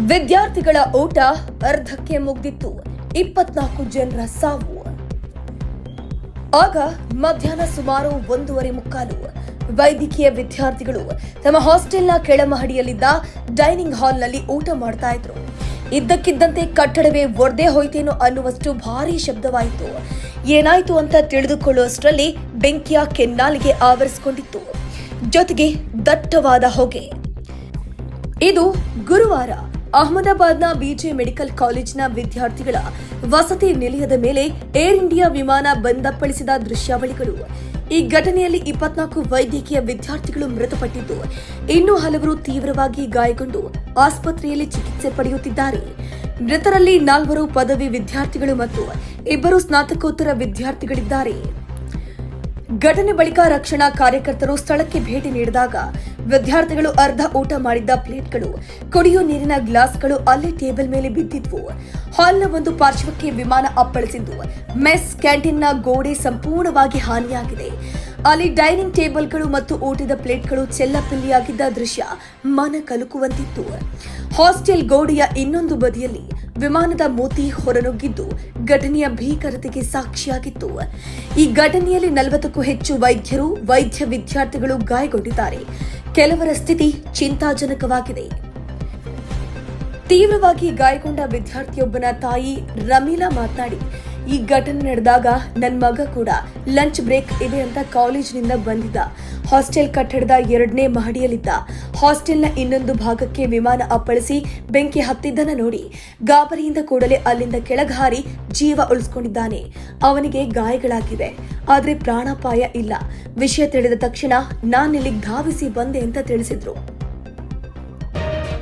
ವಿದ್ಯಾರ್ಥಿಗಳ ಓಟ ಅರ್ಧಕ್ಕೆ ಮುಗ್ದಿತ್ತು. ಇಪ್ಪತ್ನಾಲ್ಕು ಜನರ ಸಾವು. ಆಗ ಮಧ್ಯಾಹ್ನ ಸುಮಾರು ಒಂದೂವರೆ ಮುಕ್ಕಾಲು ವೈದ್ಯಕೀಯ ವಿದ್ಯಾರ್ಥಿಗಳು ತಮ್ಮ ಹಾಸ್ಟೆಲ್ನ ಕೆಳಮಹಡಿಯಲ್ಲಿದ್ದ ಡೈನಿಂಗ್ ಹಾಲ್ನಲ್ಲಿ ಊಟ ಮಾಡ್ತಾ ಇದ್ರು. ಇದ್ದಕ್ಕಿದ್ದಂತೆ ಕಟ್ಟಡವೇ ಒಡೆದೇ ಹೋಯ್ತೇನೋ ಅನ್ನುವಷ್ಟು ಭಾರೀ ಶಬ್ದವಾಯಿತು. ಏನಾಯ್ತು ಅಂತ ತಿಳಿದುಕೊಳ್ಳುವಷ್ಟರಲ್ಲಿ ಬೆಂಕಿಯ ಕೆನ್ನಾಲಿಗೆ ಆವರಿಸಿಕೊಂಡಿತ್ತು. ಜೊತೆಗೆ ದಟ್ಟವಾದ ಹೊಗೆ. ಇದು ಗುರುವಾರ. ಅಹಮದಾಬಾದ್ನ ಬಿಜೆ ಮೆಡಿಕಲ್ ಕಾಲೇಜಿನ ವಿದ್ಯಾರ್ಥಿಗಳ ವಸತಿ ನಿಲಯದ ಮೇಲೆ ಏರ್ ಇಂಡಿಯಾ ವಿಮಾನ ಬಂದಪ್ಪಳಿಸಿದ ದೃಶ್ಯಾವಳಿಗಳು. ಈ ಘಟನೆಯಲ್ಲಿ ಇಪ್ಪತ್ನಾಲ್ಕು ವೈದ್ಯಕೀಯ ವಿದ್ಯಾರ್ಥಿಗಳು ಮೃತಪಟ್ಟಿದ್ದು, ಇನ್ನೂ ಹಲವರು ತೀವ್ರವಾಗಿ ಗಾಯಗೊಂಡು ಆಸ್ಪತ್ರೆಯಲ್ಲಿ ಚಿಕಿತ್ಸೆ ಪಡೆಯುತ್ತಿದ್ದಾರೆ. ಮೃತರಲ್ಲಿ ನಾಲ್ವರು ಪದವಿ ವಿದ್ಯಾರ್ಥಿಗಳು ಮತ್ತು ಇಬ್ಬರು ಸ್ನಾತಕೋತ್ತರ ವಿದ್ಯಾರ್ಥಿಗಳಿದ್ದಾರೆ. ಘಟನೆ ಬಳಿಕ ರಕ್ಷಣಾ ಕಾರ್ಯಕರ್ತರು ಸ್ಥಳಕ್ಕೆ ಭೇಟಿ ನೀಡಿದಾಗ ವಿದ್ಯಾರ್ಥಿಗಳು ಅರ್ಧ ಊಟ ಮಾಡಿದ್ದ ಪ್ಲೇಟ್ಗಳು ಕುಡಿಯುವ ನೀರಿನ ಗ್ಲಾಸ್ಗಳು ಅಲ್ಲೇ ಟೇಬಲ್ ಮೇಲೆ ಬಿದ್ದಿದ್ವು. ಹಾಲ್ನ ಒಂದು ಪಾರ್ಶ್ವಕ್ಕೆ ವಿಮಾನ ಅಪ್ಪಳಿಸಿದ್ದು. ಮೆಸ್ ಕ್ಯಾಂಟೀನ್ನ ಗೋಡೆ ಸಂಪೂರ್ಣವಾಗಿ ಹಾನಿಯಾಗಿದೆ. ಅಲ್ಲಿ ಡೈನಿಂಗ್ ಟೇಬಲ್ಗಳು ಮತ್ತು ಊಟದ ಪ್ಲೇಟ್ಗಳು ಚೆಲ್ಲಪಿಲ್ಲಿಯಾಗಿದ್ದ ದೃಶ್ಯ ಮನ ಕಲುಕುವಂತಿತ್ತು. ಹಾಸ್ಟೆಲ್ ಗೋಡೆಯ ಇನ್ನೊಂದು ಬದಿಯಲ್ಲಿ ವಿಮಾನದ ಮೂತಿ ಹೊರನುಗ್ಗಿದ್ದು ಘಟನೆಯ ಭೀಕರತೆಗೆ ಸಾಕ್ಷಿಯಾಗಿತ್ತು. ಈ ಘಟನೆಯಲ್ಲಿ ನಲವತ್ತಕ್ಕೂ ಹೆಚ್ಚು ವೈದ್ಯರು, ವೈದ್ಯ ವಿದ್ಯಾರ್ಥಿಗಳು ಗಾಯಗೊಂಡಿದ್ದಾರೆ. ಕೆಲವರ ಸ್ಥಿತಿ ಚಿಂತಾಜನಕವಾಗಿದೆ. ತೀವ್ರವಾಗಿ ಗಾಯಗೊಂಡ ವಿದ್ಯಾರ್ಥಿಯೊಬ್ಬನ ತಾಯಿ ರಮೀಲಾ ಮಾತನಾಡಿ ಈ ಘಟನೆ ನಡೆದಾಗ ನನ್ನ ಮಗ ಕೂಡ ಲಂಚ್ ಬ್ರೇಕ್ ಇದೆ ಅಂತ ಕಾಲೇಜಿನಿಂದ ಬಂದಿದ್ದ. ಹಾಸ್ಟೆಲ್ ಕಟ್ಟಡದ ಎರಡನೇ ಮಹಡಿಯಲ್ಲಿದ್ದ. ಹಾಸ್ಟೆಲ್ನ ಇನ್ನೊಂದು ಭಾಗಕ್ಕೆ ವಿಮಾನ ಅಪ್ಪಳಿಸಿ ಬೆಂಕಿ ಹತ್ತಿದ್ದನ್ನ ನೋಡಿ ಗಾಬರಿಯಿಂದ ಕೂಡಲೇ ಅಲ್ಲಿಂದ ಕೆಳಗಾರಿ ಜೀವ ಉಳಿಸ್ಕೊಂಡಿದ್ದಾನೆ. ಅವನಿಗೆ ಗಾಯಗಳಾಗಿವೆ. ಆದರೆ ಪ್ರಾಣಾಪಾಯ ಇಲ್ಲ. ವಿಷಯ ತಿಳಿದ ತಕ್ಷಣ ನಾನಿಲ್ಲಿ ಧಾವಿಸಿ ಬಂದೆ ಅಂತ ತಿಳಿಸಿದ್ರು.